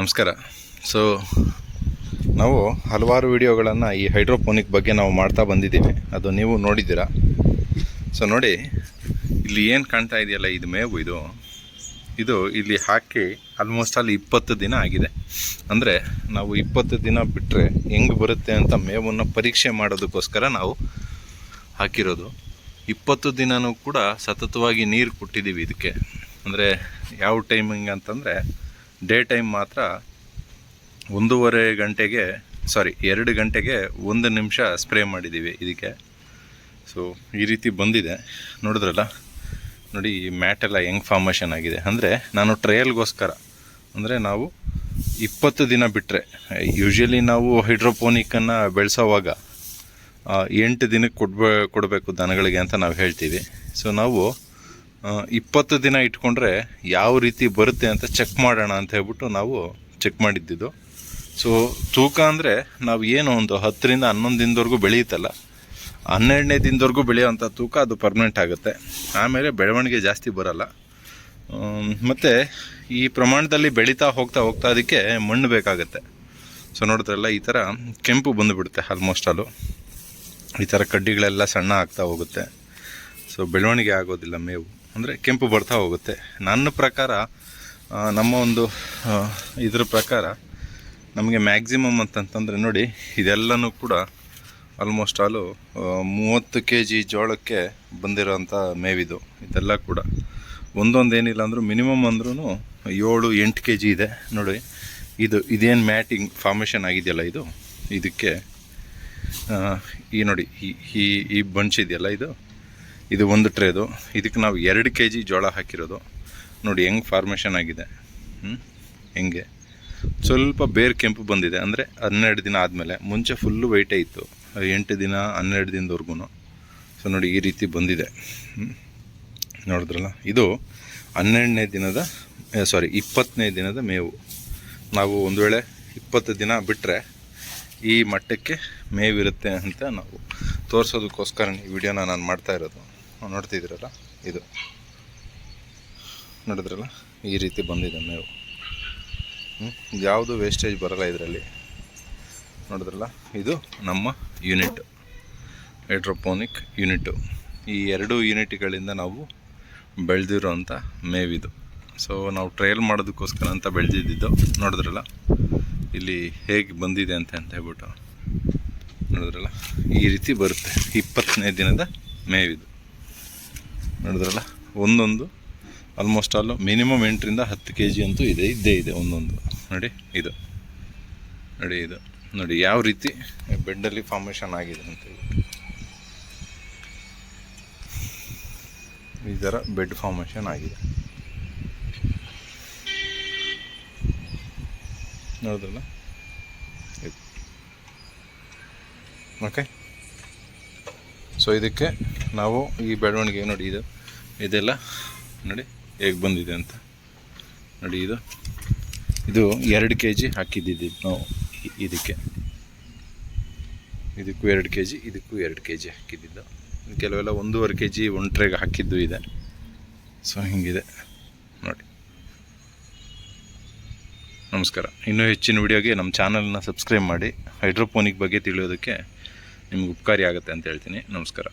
ನಮಸ್ಕಾರ. ಸೊ ನಾವು ಹಲವಾರು ವಿಡಿಯೋಗಳನ್ನು ಈ ಹೈಡ್ರೋಪೋನಿಕ್ ಬಗ್ಗೆ ನಾವು ಮಾಡ್ತಾ ಬಂದಿದ್ದೀವಿ. ಅದು ನೀವು ನೋಡಿದ್ದೀರಾ? ಸೊ ನೋಡಿ, ಇಲ್ಲಿ ಏನು ಕಾಣ್ತಾ ಇದೆಯಲ್ಲ, ಇದು ಮೇವು ಇದು. ಇದು ಇಲ್ಲಿ ಹಾಕಿ ಆಲ್ಮೋಸ್ಟ್ ಅಲ್ಲಿ ಇಪ್ಪತ್ತು ದಿನ ಆಗಿದೆ. ಅಂದರೆ, ನಾವು ಇಪ್ಪತ್ತು ದಿನ ಬಿಟ್ಟರೆ ಹೆಂಗೆ ಬರುತ್ತೆ ಅಂತ ಮೇವನ್ನು ಪರೀಕ್ಷೆ ಮಾಡೋದಕ್ಕೋಸ್ಕರ ನಾವು ಹಾಕಿರೋದು. ಇಪ್ಪತ್ತು ದಿನವೂ ಕೂಡ ಸತತವಾಗಿ ನೀರು ಕೊಟ್ಟಿದ್ದೀವಿ ಇದಕ್ಕೆ. ಅಂದರೆ, ಯಾವ ಟೈಮಿಂಗ್ ಅಂತಂದರೆ ಡೇ ಟೈಮ್ ಮಾತ್ರ ಒಂದೂವರೆ ಗಂಟೆಗೆ, ಸಾರಿ, ಎರಡು ಗಂಟೆಗೆ ಒಂದು ನಿಮಿಷ ಸ್ಪ್ರೇ ಮಾಡಿದ್ದೀವಿ ಇದಕ್ಕೆ. ಸೊ ಈ ರೀತಿ ಬಂದಿದೆ. ನೋಡಿದ್ರಲ್ಲ? ನೋಡಿ, ಈ ಮ್ಯಾಟೆಲ್ಲ ಹೆಂಗೆ ಫಾರ್ಮೇಷನ್ ಆಗಿದೆ. ಅಂದರೆ, ನಾನು ಟ್ರಯಲ್ಗೋಸ್ಕರ ಅಂದರೆ ನಾವು ಇಪ್ಪತ್ತು ದಿನ ಬಿಟ್ಟರೆ ಯೂಶ್ವಲಿ ನಾವು ಹೈಡ್ರೋಪೋನಿಕನ್ನು ಬೆಳೆಸೋವಾಗ ಎಂಟು ದಿನಕ್ಕೆ ಕೊಡ್ಬೇ, ಕೊಡಬೇಕು ದನಗಳಿಗೆ ಅಂತ ನಾವು ಹೇಳ್ತೀವಿ. ಸೊ ನಾವು ಇಪ್ಪತ್ತು ದಿನ ಇಟ್ಕೊಂಡ್ರೆ ಯಾವ ರೀತಿ ಬರುತ್ತೆ ಅಂತ ಚೆಕ್ ಮಾಡೋಣ ಅಂತ ಹೇಳ್ಬಿಟ್ಟು ನಾವು ಚೆಕ್ ಮಾಡಿದ್ದಿದ್ದು. ಸೊ ತೂಕ ಅಂದರೆ ನಾವು ಏನು ಒಂದು ಹತ್ತರಿಂದ ಹನ್ನೊಂದು ದಿನದವರೆಗೂ ಬೆಳೆಯುತ್ತಲ್ಲ, ಹನ್ನೆರಡನೇ ದಿನದವರೆಗೂ ಬೆಳೆಯುವಂಥ ತೂಕ ಅದು ಪರ್ಮನೆಂಟ್ ಆಗುತ್ತೆ. ಆಮೇಲೆ ಬೆಳವಣಿಗೆ ಜಾಸ್ತಿ ಬರಲ್ಲ. ಮತ್ತು ಈ ಪ್ರಮಾಣದಲ್ಲಿ ಬೆಳೀತಾ ಹೋಗ್ತಾ ಹೋಗ್ತಾ ಅದಕ್ಕೆ ಮಣ್ಣು ಬೇಕಾಗುತ್ತೆ. ಸೊ ನೋಡಿದ್ರಲ್ಲ, ಈ ಥರ ಕೆಂಪು ಬಂದುಬಿಡುತ್ತೆ ಆಲ್ಮೋಸ್ಟ್ ಅಲ್ಲೂ. ಈ ಥರ ಕಡ್ಡಿಗಳೆಲ್ಲ ಸಣ್ಣ ಆಗ್ತಾ ಹೋಗುತ್ತೆ. ಸೊ ಬೆಳವಣಿಗೆ ಆಗೋದಿಲ್ಲ ಮೇವು. ಅಂದರೆ ಕೆಂಪು ಬರ್ತಾ ಹೋಗುತ್ತೆ. ನನ್ನ ಪ್ರಕಾರ ನಮ್ಮ ಒಂದು ಇದ್ರ ಪ್ರಕಾರ ನಮಗೆ ಮ್ಯಾಕ್ಸಿಮಮ್ ಅಂತಂತಂದರೆ ನೋಡಿ, ಇದೆಲ್ಲನೂ ಕೂಡ ಆಲ್ಮೋಸ್ಟ್ ಆಲು ಮೂವತ್ತು ಕೆ ಜಿ ಜೋಳಕ್ಕೆ ಬಂದಿರೋಂಥ ಮೇವಿದು. ಇದೆಲ್ಲ ಕೂಡ ಒಂದೊಂದು ಏನಿಲ್ಲ ಅಂದರೂ ಮಿನಿಮಮ್ ಅಂದ್ರೂ ಏಳು, ಎಂಟು ಕೆ ಜಿ ಇದೆ. ನೋಡಿ, ಇದು ಇದೇನು ಮ್ಯಾಟಿಂಗ್ ಫಾರ್ಮೇಷನ್ ಆಗಿದೆಯಲ್ಲ ಇದು? ಇದಕ್ಕೆ ಈ ನೋಡಿ, ಈ ಈ ಈ ಬಂಚ್ ಇದೆಯಲ್ಲ ಇದು? ಇದು ಒಂದು ಟ್ರೇದು. ಇದಕ್ಕೆ ನಾವು ಎರಡು ಕೆ ಜಿ ಜೋಳ ಹಾಕಿರೋದು. ನೋಡಿ ಹೆಂಗೆ ಫಾರ್ಮೇಷನ್ ಆಗಿದೆ. ಹ್ಞೂ ಹೆಂಗೆ? ಸ್ವಲ್ಪ ಬೇರ್ ಕೆಂಪು ಬಂದಿದೆ. ಅಂದರೆ ಹನ್ನೆರಡು ದಿನ ಆದಮೇಲೆ. ಮುಂಚೆ ಫುಲ್ಲು ವೈಟೇ ಇತ್ತು. ಎಂಟು ದಿನ, ಹನ್ನೆರಡು ದಿನದವರೆಗೂ ಸೊ ನೋಡಿ ಈ ರೀತಿ ಬಂದಿದೆ. ನೋಡಿದ್ರಲ್ಲ? ಇದು ಹನ್ನೆರಡನೇ ದಿನದ ಸಾರಿ ಇಪ್ಪತ್ತನೇ ದಿನದ ಮೇವು. ನಾವು ಒಂದು ವೇಳೆ ಇಪ್ಪತ್ತು ದಿನ ಬಿಟ್ಟರೆ ಈ ಮಟ್ಟಕ್ಕೆ ಮೇವಿರುತ್ತೆ ಅಂತ ನಾವು ತೋರಿಸೋದಕ್ಕೋಸ್ಕರ ಈ ವಿಡಿಯೋನ ನಾನು ಮಾಡ್ತಾ ಇರೋದು. ನೋಡ್ತಿದ್ದೀರಲ್ಲ? ಇದು. ನೋಡಿದ್ರಲ್ಲ? ಈ ರೀತಿ ಬಂದಿದೆ ಮೇವು? ಯಾವುದು ವೇಸ್ಟೇಜ್ ಬರಲ್ಲ ಇದರಲ್ಲಿ. ನೋಡಿದ್ರಲ್ಲ? ಇದು ನಮ್ಮ ಯೂನಿಟ್ ಹೈಡ್ರೋಪೋನಿಕ್ ಯೂನಿಟು ಈ ಎರಡು ಯೂನಿಟ್ಗಳಿಂದ ನಾವು ಬೆಳೆದಿರೋಂಥ ಮೇವಿದು. ಸೊ ನಾವು ಟ್ರಯಲ್ ಮಾಡೋದಕ್ಕೋಸ್ಕರ ಅಂತ ಬೆಳೆದಿದ್ದು. ನೋಡಿದ್ರಲ್ಲ? ಇಲ್ಲಿ ಹೇಗೆ ಬಂದಿದೆ ಅಂತ ಅಂತ ಹೇಳ್ಬಿಟ್ಟು. ನೋಡಿದ್ರಲ್ಲ? ಈ ರೀತಿ ಬರುತ್ತೆ. ಇಪ್ಪತ್ತನೇ ದಿನದ ಮೇವಿದು. ನೋಡಿದ್ರಲ್ಲ? ಒಂದೊಂದು ಆಲ್ಮೋಸ್ಟ್ ಆಲ್ ಮಿನಿಮಮ್ ಎಂಟರಿಂದ ಹತ್ತು ಕೆ ಜಿ ಅಂತೂ ಇದೆ, ಇದ್ದೇ ಇದೆ ಒಂದೊಂದು. ನೋಡಿ, ಇದು. ನೋಡಿ ಇದು. ನೋಡಿ, ಯಾವ ರೀತಿ ಬೆಡ್ಡಲ್ಲಿ ಫಾರ್ಮೇಷನ್ ಆಗಿದೆ ಅಂತ ಈ ಥರ ಬೆಡ್ ಫಾರ್ಮೇಷನ್ ಆಗಿದೆ. ನೋಡಿದ್ರಲ್ಲ? ಓಕೆ ಸೊ ಇದಕ್ಕೆ ನಾವು ಈ ಬೆಳವಣಿಗೆ ನೋಡಿ, ಇದು, ಇದೆಲ್ಲ ನೋಡಿ, ಹೇಗೆ ಬಂದಿದೆ ಅಂತ. ನೋಡಿ, ಇದು ಇದು ಎರಡು ಕೆ ಜಿ ಹಾಕಿದ್ದಿದ್ದು ನಾವು ಇದಕ್ಕೆ. ಇದಕ್ಕೂ ಎರಡು ಕೆ ಜಿ ಇದಕ್ಕೂ ಎರಡು ಕೆ ಜಿ ಹಾಕಿದ್ದಿದ್ದು. ಕೆಲವೆಲ್ಲ ಒಂದೂವರೆ ಕೆ ಜಿ ಒಂಟ್ರೆಗೆ ಹಾಕಿದ್ದು ಇದೆ. ಸೊ ಹಿಂಗಿದೆ. ನೋಡಿ. ನಮಸ್ಕಾರ. ಇನ್ನೂ ಹೆಚ್ಚಿನ ವಿಡಿಯೋಗೆ ನಮ್ಮ ಚಾನಲ್ನ ಸಬ್ಸ್ಕ್ರೈಬ್ ಮಾಡಿ. ಹೈಡ್ರೋಪೋನಿಕ್ ಬಗ್ಗೆ ತಿಳಿಯೋದಕ್ಕೆ ನಿಮ್ಗೆ ಉಪಕಾರಿ ಆಗುತ್ತೆ ಅಂತ ಹೇಳ್ತೀನಿ. ನಮಸ್ಕಾರ.